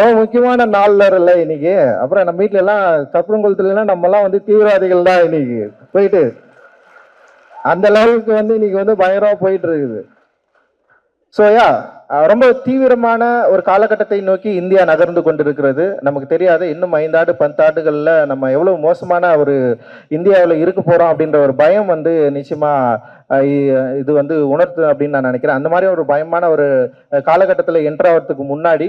ரொம்ப முக்கியமான நாள்ல இல்ல இன்னைக்கு. அப்புறம் நம்ம வீட்ல எல்லாம் சப்புரங்குளத்துல நம்ம எல்லாம் வந்து தீவிரவாதிகள் தான் இன்னைக்கு. போயிட்டு அந்த லெவலுக்கு வந்து இன்னைக்கு வந்து பயங்கரமா போயிட்டு இருக்குது. ஸோ யா ரொம்ப தீவிரமான ஒரு காலகட்டத்தை நோக்கி இந்தியா நகர்ந்து கொண்டிருக்கிறது. நமக்கு தெரியாது இன்னும் ஐந்தாண்டு பத்தாண்டுகளில் நம்ம எவ்வளோ மோசமான ஒரு இந்தியாவில் இருக்க போகிறோம் அப்படின்ற ஒரு பயம் வந்து நிச்சயமாக இது வந்து உணர்த்து அப்படின்னு நான் நினைக்கிறேன். அந்த மாதிரி ஒரு பயமான ஒரு காலகட்டத்தில் என்ட்ராகிறதுக்கு முன்னாடி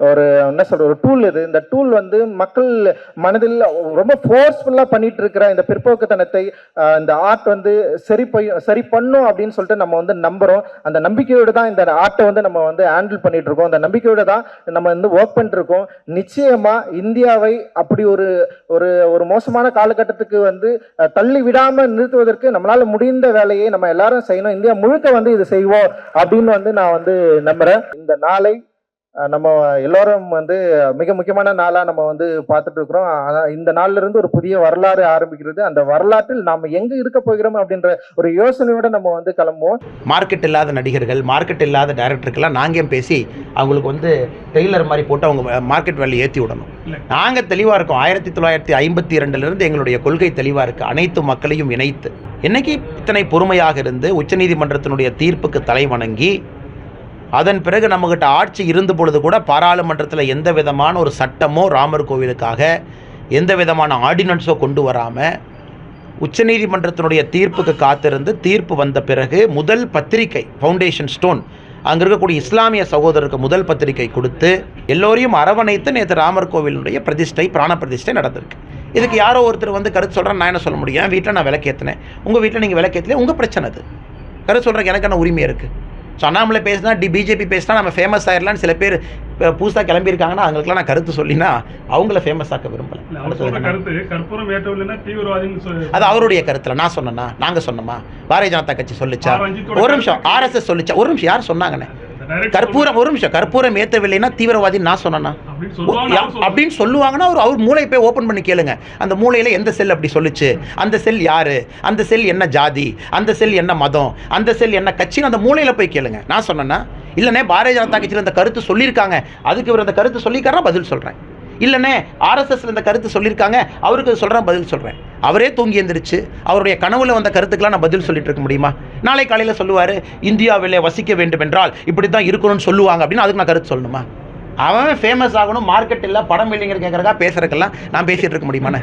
ஒரு என்ன சொல்ற ஒரு டூல் இது. இந்த டூல் வந்து மக்கள் மனதில் ரொம்ப ஃபோர்ஸ்ஃபுல்லாக பண்ணிட்டு இருக்கிற இந்த பிற்போக்குத்தனத்தை இந்த ஆர்ட் வந்து சரி பை- சரி பண்ணும் அப்படின்னு சொல்லிட்டு நம்ம வந்து நம்புகிறோம் அந்த நம்பிக்கையோடு தான் இந்த ஆர்ட்டை வந்து நம்ம வந்து ஹேண்டில் பண்ணிட்டு இருக்கோம் அந்த நம்பிக்கையோடு தான் நம்ம வந்து ஒர்க் பண்ணிட்டு இருக்கோம் இந்தியாவை அப்படி ஒரு ஒரு ஒரு மோசமான காலகட்டத்துக்கு வந்து தள்ளி விடாமல் நிறுத்துவதற்கு நம்மளால் முடிந்த வேலையை நம்ம எல்லாரும் செய்யணும். இந்தியா முழுக்க வந்து இது செய்வோம் அப்படின்னு வந்து நான் வந்து நம்புகிறேன் இந்த நாளை நம்ம எல்லாரும் வந்து மிக முக்கியமான நாளா நம்ம வந்து பார்த்துட்டு இருக்கிறோம். ஆனா இந்த நாள்ல இருந்து ஒரு புதிய வரலாறு ஆரம்பிக்கிறது. அந்த வரலாற்றில் நாம எங்க இருக்க போகிறோம் அப்படின்ற ஒரு யோசனையோட நம்ம வந்து கிளம்புவோம். மார்க்கெட் இல்லாத நடிகர்கள் மார்க்கெட் இல்லாத டைரக்டருக்கெல்லாம் நாங்கள் பேசி அவங்களுக்கு வந்து டெய்லர் மாதிரி போட்டு அவங்க மார்க்கெட் வேலையை ஏற்றி விடணும். நாங்கள் தெளிவாக இருக்கோம். ஆயிரத்தி தொள்ளாயிரத்தி ஐம்பத்தி ரெண்டுலேருந்து எங்களுடைய கொள்கை தெளிவாக இருக்குது அனைத்து மக்களையும் இணைத்து. என்னைக்கு இத்தனை பொறுமையாக இருந்து உச்சநீதிமன்றத்தினுடைய தீர்ப்புக்கு தலை வணங்கி அதன் பிறகு நம்மகிட்ட ஆட்சி இருந்த பொழுது கூட பாராளுமன்றத்தில் எந்த விதமான ஒரு சட்டமோ ராமர் கோவிலுக்காக எந்த விதமான ஆர்டினன்ஸோ கொண்டு வராமல் உச்சநீதிமன்றத்தினுடைய தீர்ப்புக்கு காத்திருந்து தீர்ப்பு வந்த பிறகு முதல் பத்திரிகை ஃபவுண்டேஷன் ஸ்டோன் அங்கே இருக்கக்கூடிய இஸ்லாமிய சகோதரருக்கு முதல் பத்திரிகை கொடுத்து எல்லோரையும் அரவணைத்து நேற்று ராமர் கோவிலுடைய பிரதிஷ்டை பிராண பிரதிஷ்டை நடந்திருக்கு. இதுக்கு யாரோ ஒருத்தர் வந்து கருத்து சொல்கிறேன் நான் என்ன சொல்ல முடியும்? வீட்டில் நான் விளக்கேற்றினேன் உங்கள் வீட்டில் நீங்கள் விளக்கேற்றல உங்கள் பிரச்சனை அது. கருத்து சொல்கிறக்கு எனக்கு என்ன உரிமை இருக்குது ஸோ அண்ணாமலை பேசினா டி பிஜேபி பேசினா நம்ம ஃபேமஸ் ஆயிடலாம்னு சில பேர் புதுசாக கிளம்பியிருக்காங்கன்னா அவங்களுக்குலாம் நான் கருத்து சொல்லினா அவங்கள ஃபேமஸ் ஆக்க விரும்பலை. ஏற்றவில்லைன்னா தீவிரவாதின்னு அது அவருடைய கருத்துல. நான் சொன்னேன்னா நாங்க சொன்னோமா? பாரதிய ஜனதா கட்சி சொல்லுச்சா? ஒரு நிமிஷம். ஆர்எஸ்எஸ் சொல்லுச்சா? ஒரு நிமிஷம் யார் சொன்னாங்கண்ணே? கற்பூரம் ஒரு நிமிஷம் கற்பூரம் ஏத்தவில்லைன்னா தீவிரவாதி நான் சொன்னேன்னா? அப்படின்னு சொல்லுவாங்கன்னா அவர் அவர் மூளை போய் ஓப்பன் பண்ணி கேளுங்க. அந்த மூளையில எந்த செல் அப்படி சொல்லுச்சு? அந்த செல் யாரு? அந்த செல் என்ன ஜாதி? அந்த செல் என்ன மதம்? அந்த செல் என்ன கட்சின்னு அந்த மூளையில போய் கேளுங்க. நான் சொன்னேன்னா இல்லைண்ணே பாரதிய ஜனதா கட்சியில் இந்த கருத்து சொல்லியிருக்காங்க. அதுக்கு இவர் அந்த கருத்து சொல்லியிருக்காரா பதில் சொல்றேன். இல்லைண்ணே ஆர்எஸ்எஸ்ல இந்த கருத்து சொல்லியிருக்காங்க. அவருக்கு சொல்கிறேன் பதில் சொல்கிறேன் அவரே தூங்கி எந்திரிச்சு அவருடைய கனவுல வந்த கருத்துக்கெல்லாம் நான் பதில் சொல்லிட்டு இருக்க முடியுமா? நாளை காலையில் சொல்லுவார் இந்தியாவிலே வசிக்க வேண்டும் என்றால் இப்படி தான் இருக்கணும்னு சொல்லுவாங்க. அப்படின்னு அதுக்கு நான் கருத்து சொல்லணுமா? அவன் ஃபேமஸ் ஆகணும் மார்க்கெட் இல்லை படம் இல்லைங்கிற கேட்குறக்கா பேசுறதுக்கெல்லாம் நான் பேசிட்டு இருக்க முடியுமாண்ணே?